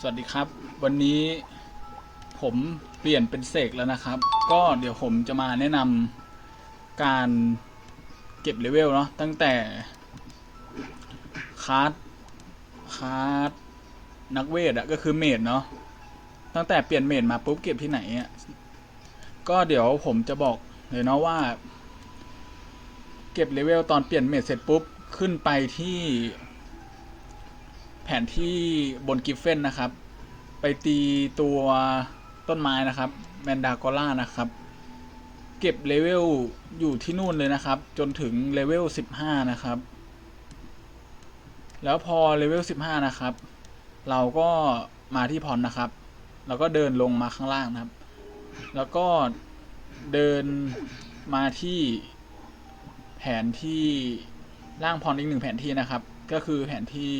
สวัสดีครับ วันนี้ผมเปลี่ยนเป็นเสกแล้วนะครับ ก็เดี๋ยวผมจะมาแนะนำการเก็บเลเวลเนาะตั้งแต่คาร์ดคาร์ดนักเวทอะก็คือเมดเนาะตั้งแต่เปลี่ยนเมดมาปุ๊บเก็บที่ไหนอะก็เดี๋ยวผมจะบอกเลยเนาะว่า เก็บเลเวลตอนเปลี่ยนเมดเสร็จปุ๊บขึ้นไปที่ แผนที่บนกิฟเฟนนะครับ ไปตีตัวต้นไม้นะครับแมนดากอล่านะครับ เก็บเลเวลอยู่ที่นู่นเลยนะครับ จนถึงเลเวล15 นะครับ แล้วพอเลเวล15 นะครับ เราก็มาที่พรนะครับ แล้วก็เดินลงมาข้างล่างนะครับ แล้วก็เดินมาที่แผนที่ล่างพรอีกหนึ่งแผนที่นะครับ ก็คือแผนที่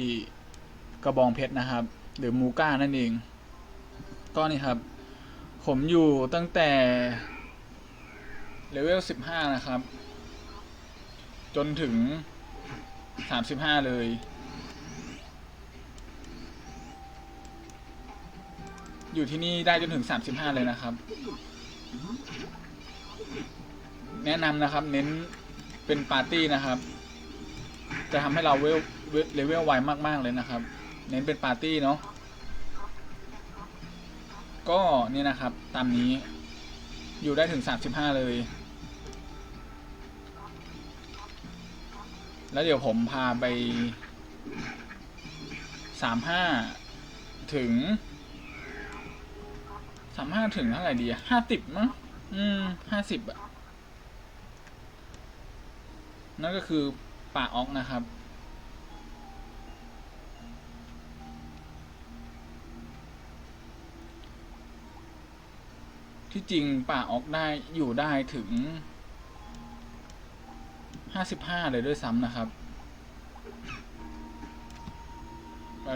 กระบองเพชรนะครับ หรือมูก้านั่นเอง ก็นี่ครับ ผมอยู่ตั้งแต่เลเวล15นะครับ จนถึง35เลย อยู่ที่นี่ได้จนถึง35เลยนะครับ แนะนำนะครับเน้นเป็นปาร์ตี้นะครับ จะทำให้เราเลเวลเลเวลไวมาก ๆ เลยนะครับ เน้นเป็นปาร์ตี้เนาะก็นี่นะครับตามนี้อยู่ได้ถึง 35 เลย แล้วเดี๋ยวผมพาไป 35 ถึง 35 ถึงเท่าไหร่ดีอะ50มั้งอืม50อะนั่นก็คือป่าออกนะครับ ที่จริงป่าออกได้อยู่ได้ถึงห้าสิบห้าเลยด้วยซ้ำนะครับ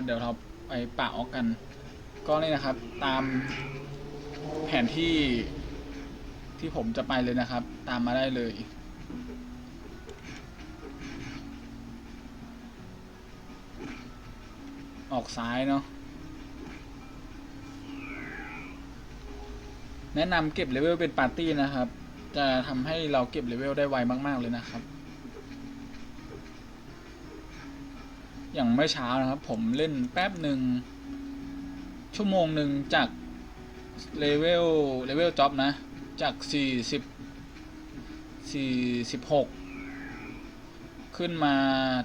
เดี๋ยวเราไปป่าออกกัน ก็นี่นะครับ ตามแผนที่ที่ผมจะไปเลยนะครับ ตามมาได้เลยออกซ้ายเนาะ แนะนำเก็บเลเวลเป็นปาร์ตี้นะครับ จะทำให้เราเก็บเลเวลได้ไวมาก ๆ เลยนะครับ อย่างเมื่อเช้านะครับ ผมเล่นแป๊บหนึ่ง ชั่วโมงหนึ่งจากเลเวลเลเวลจ็อบนะ จากสี่สิบสี่สิบหกขึ้นมา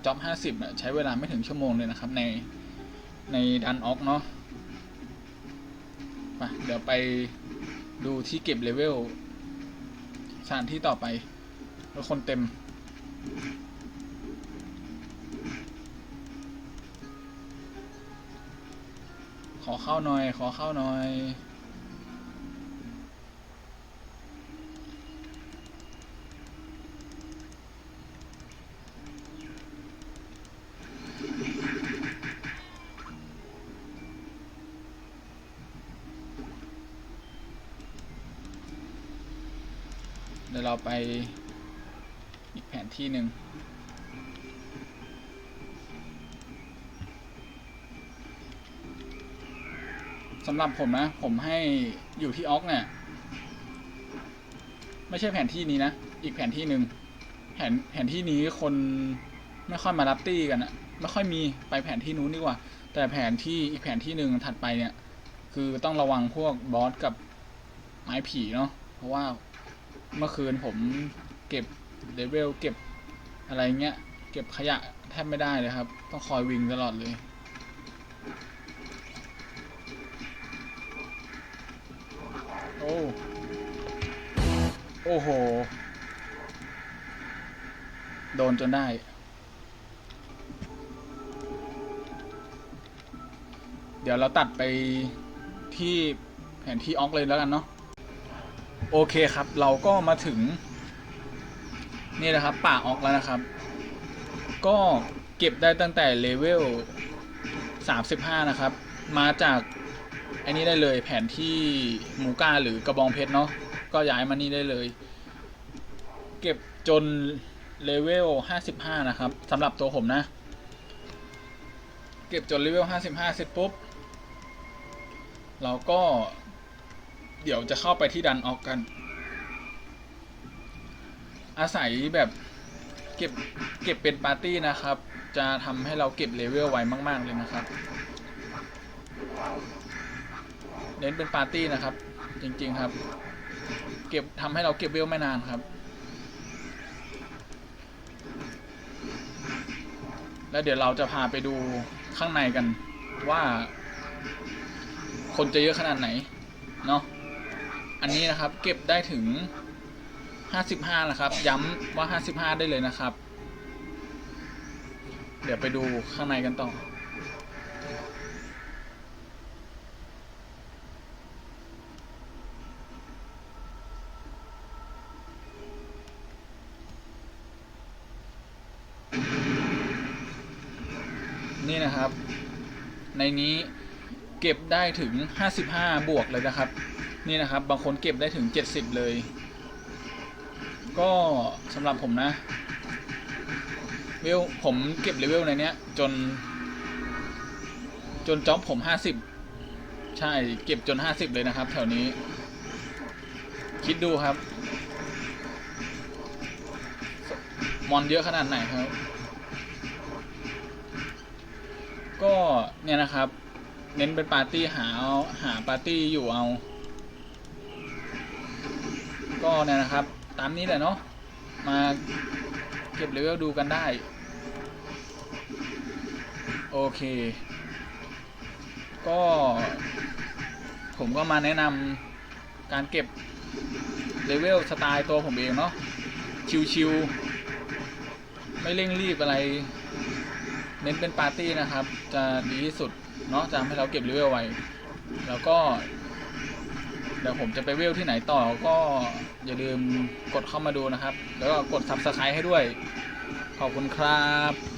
จ็อบห้าสิบเนี่ยใช้เวลาไม่ถึงชั่วโมงเลยนะครับ ในในดันออกเนาะไปเดี๋ยวไป ดูที่เก็บเลเวลสถานที่ต่อไปแล้วคนเต็ม ขอเข้าหน่อย ขอเข้าหน่อย ดี๋ยวเราไปอีกแผนที่หนึ่งสำหรับผมนะ ผมให้อยู่ที่ออกเนี่ยไม่ใช่แผนที่นี้นะ อีกแผนที่หนึ่งแผนแผนที่นี้คนไม่ค่อยมารับตี้กันอะไม่ค่อยมีไปแผนที่นู้นดีกว่า แต่แผนที่อีกแผนที่หนึ่งถัดไปเนี่ย คือต้องระวังพวกบอสกับไม้ผีเนาะเพราะว่า เมื่อคืนผมเก็บเลเวลเก็บอะไรเงี้ย เก็บขยะแทบไม่ได้เลยครับ ต้องคอยวิ่งตลอดเลย โอ้ โอ้โห โดนจนได้เดี๋ยวเราตัดไปที่แผนที่ออกเลยแล้วกันเนาะ โอเคครับ เราก็มาถึง นี่นะครับ ป่าออกแล้วนะครับ ก็เก็บได้ตั้งแต่เลเวล 35 นะครับ มาจากไอ้นี้ได้เลยแผนที่มูก้าหรือกระบองเพชรเนาะก็ย้ายมานี่ได้เลย เก็บจนเลเวล 55 นะครับสำหรับตัวผมนะ เก็บจนเลเวล 55 เสร็จปุ๊บ เราก็ เดี๋ยวจะเข้าไปที่ดันออกกัน อาศัยแบบเก็บเก็บเป็นปาร์ตี้นะครับ จะทำให้เราเก็บเลเวลไวมาก ๆ เลยนะครับ เน้นเป็นปาร์ตี้นะครับ จริง ๆ ครับ เก็บทำให้เราเก็บเวลไม่นานครับ แล้วเดี๋ยวเราจะพาไปดูข้างในกันว่าคนจะเยอะขนาดไหน เนาะ อันนี้นะครับเก็บได้ถึง 55 นะครับ ย้ำว่า 55 ได้เลยนะครับ เดี๋ยวไปดูข้างในกันต่อนี่นะครับ ในนี้เก็บได้ถึง 55 บวกเลยนะครับ นี่นะครับ บางคนเก็บได้ถึง 70 เลย ก็สำหรับผมนะเวลผมเก็บเลเวลในเนี้ย จน จนจ็อบผม 50 ใช่เก็บจน 50 เลยนะครับ แถวนี้ คิดดูครับ มอนเยอะขนาดไหนครับ ก็เนี่ยนะครับ เน้นเป็นปาร์ตี้หาเอาหาปาร์ตี้อยู่เอา ก็เนี่ยนะครับ ตามนี้แหละเนาะมาเก็บเลเวลดูกันได้ โอเค ก็ ผมก็มาแนะนำการเก็บเลเวลสไตล์ตัวผมเองเนาะชิวๆไม่เร่งรีบอะไร เน้นเป็นปาร์ตี้นะครับ จะดีที่สุดเนาะจะทำให้เราเก็บเลเวลไวแล้วก็ ดี๋ยวผมจะไปเวลที่ไหนต่อก็อย่าลืมกดเข้ามาดูนะครับ แล้วก็กด subscribe ให้ด้วย ขอบคุณครับ